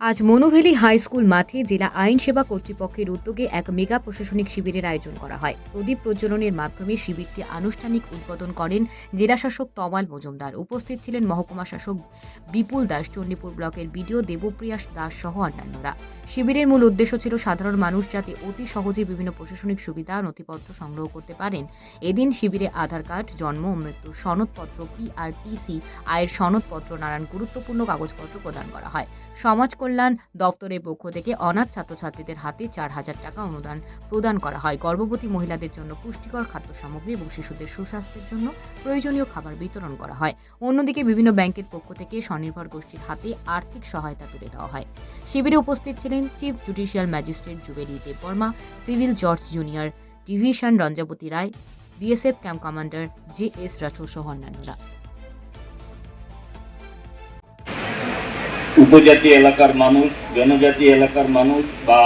আজ মনোভেলি high school মাঠে জেলা আইন সেবা কর্তৃপক্ষের উদ্যোগে এক মেগা প্রশাসনিক শিবিরের আয়োজন করা হয়। প্রদীপ প্রজ্বলনের মাধ্যমে শিবিরটি আনুষ্ঠানিক উদ্বোধন করেন জেলাশাসক তমাল মজুমদার। উপস্থিত ছিলেন মহকুমা শাসক বিপুল দাস, চণ্ডীপুর ব্লকের বিডিও দেবপ্রিয়াস দাস সহ অন্যান্যরা। শিবিরের মূল উদ্দেশ্য ছিল সাধারণ মানুষ যাতে অতি সহজে বিভিন্ন প্রশাসনিক সুবিধা নথিপত্র সংগ্রহ করতে পারেন। এদিন শিবিরে আধার কার্ড, জন্ম ও মৃত্যুর সনদপত্র পিআরটিসি আয়ের সনদপত্র নানান গুরুত্বপূর্ণ কাগজপত্র প্রদান করা হয়। সমাজ কল্যাণ দপ্তরের পক্ষ থেকে অনাথ ছাত্রছাত্রীদের হাতে চার হাজার টাকা অনুদান প্রদান করা হয়। গর্ভবতী মহিলাদের জন্য পুষ্টিকর খাদ্য সামগ্রী এবং শিশুদের সুস্বাস্থ্যের জন্য প্রয়োজনীয় খাবার বিতরণ করা হয়। অন্যদিকে বিভিন্ন ব্যাংকের পক্ষ থেকে স্বনির্ভর গোষ্ঠীর হাতে আর্থিক সহায়তা তুলে দেওয়া হয়। শিবিরে উপস্থিত ছিলেন chief judicial magistrate Jubeli Debbarma, civil judge junior division Ranjabati Roy, BSF camp commander J S Rathore সহ অন্যান্যরা। উপজাতি এলাকার মানুষ, জনজাতি এলাকার মানুষ বা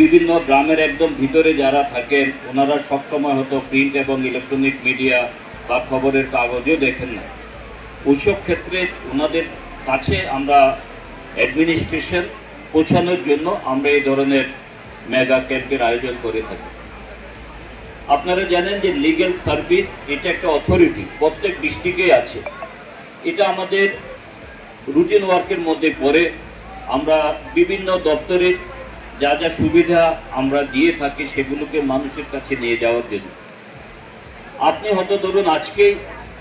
বিভিন্ন গ্রামের একদম ভিতরে যারা থাকেন, ওনারা সবসময় হয়তো প্রিন্ট এবং ইলেকট্রনিক মিডিয়া বা খবরের কাগজও দেখেন না। ওইসব ক্ষেত্রে ওনাদের কাছে আমরা অ্যাডমিনিস্ট্রেশন পৌঁছানোর জন্য আমরা এই ধরনের মেগা ক্যাম্পের আয়োজন করে থাকি। আপনারা জানেন যে লিগ্যাল সার্ভিস এটা একটা অথরিটি প্রত্যেক ডিস্ট্রিক্টে আছে। এটা আমাদের রুটিন ওয়ার্কের মধ্যে পড়ে। আমরা বিভিন্ন দপ্তরের যা যা সুবিধা আমরা দিয়ে থাকি সেগুলোকে মানুষের কাছে নিয়ে যাওয়ার জন্য। আপনি হয়তো ধরুন আজকেই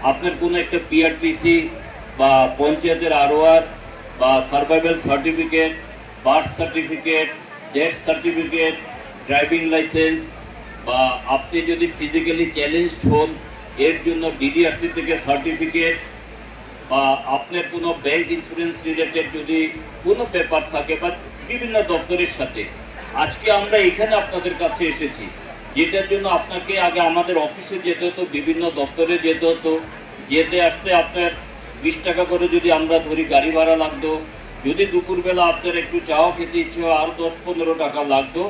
আপনার কোনো একটা পিআরটিসি বা পঞ্চায়েতের আরওয়ার বা survival certificate birth certificate, death certificate, driving licence বা আপনি যদি ফিজিক্যালি চ্যালেঞ্জড হন, এর জন্য ডিডিআরসি থেকে সার্টিফিকেট বা আপনার কোনো ব্যাংক ইন্স্যুরেন্স রিলেটেড যদি কোনো ব্যাপার থাকে বা বিভিন্ন দপ্তরের সাথে, আজকে আমরা এখানে আপনাদের কাছে এসেছি। যেটার জন্য আপনাকে আগে আমাদের অফিসে যেতে হতো, বিভিন্ন দপ্তরে যেতে হতো। যেতে আসতে আপনার বিশ টাকা করে যদি আমরা ধরি, গাড়ি ভাড়া লাগতো যদি দুপুরবেলা আপনার একটু চাও খেতে ইচ্ছে হয় আরও দশ পনেরো টাকা লাগতো,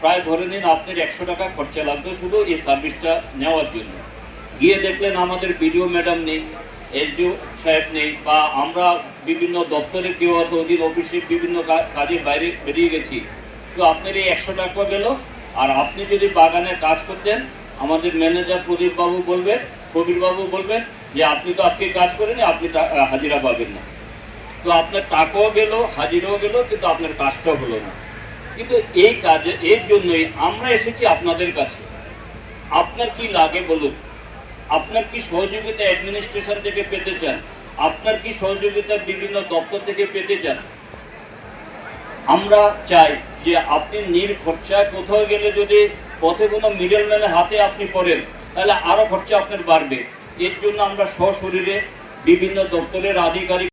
প্রায় ধরে নিন আপনার একশো টাকা খরচা লাগতো শুধু এই সার্ভিসটা নেওয়ার জন্য। গিয়ে দেখলেন আমাদের বিডিও ম্যাডাম নেই, এসডিও সাহেব নেই, বা আমরা বিভিন্ন দপ্তরে কেউ হয়তো ওদিন অফিসে বিভিন্ন কাজে বাইরে বেরিয়ে গেছি। তো আপনার এই একশো টাকা গেল, আর আপনি যদি বাগানে কাজ করতেন, আমাদের ম্যানেজার প্রদীপবাবু বলবেন কবির বাবু বলবেন যে, আপনি তো আজকে কাজ করেনি আপনি হাজিরা পাবেন না। তো আপনার টাকাও গেল, হাজিরাও গেল, কিন্তু আপনার কাজটাও হলো না। কিন্তু এই কাজে, এর জন্যই আমরা এসেছি আপনাদের কাছে। আপনার কি লাগে বলুন? আপনার কি সহযোগিতা অ্যাডমিনিস্ট্রেশন থেকে পেতে চান? আপনার কি সহযোগিতা বিভিন্ন দপ্তর থেকে পেতে চান? আমরা চাই যে আপনি নির খরচায় কোথাও গেলে যদি পথে কোনো মিডলম্যানের হাতে আপনি পড়েন, তাহলে আরও খরচা আপনার বাড়বে। এর জন্য আমরা সশরীরে বিভিন্ন দপ্তরের আধিকারিক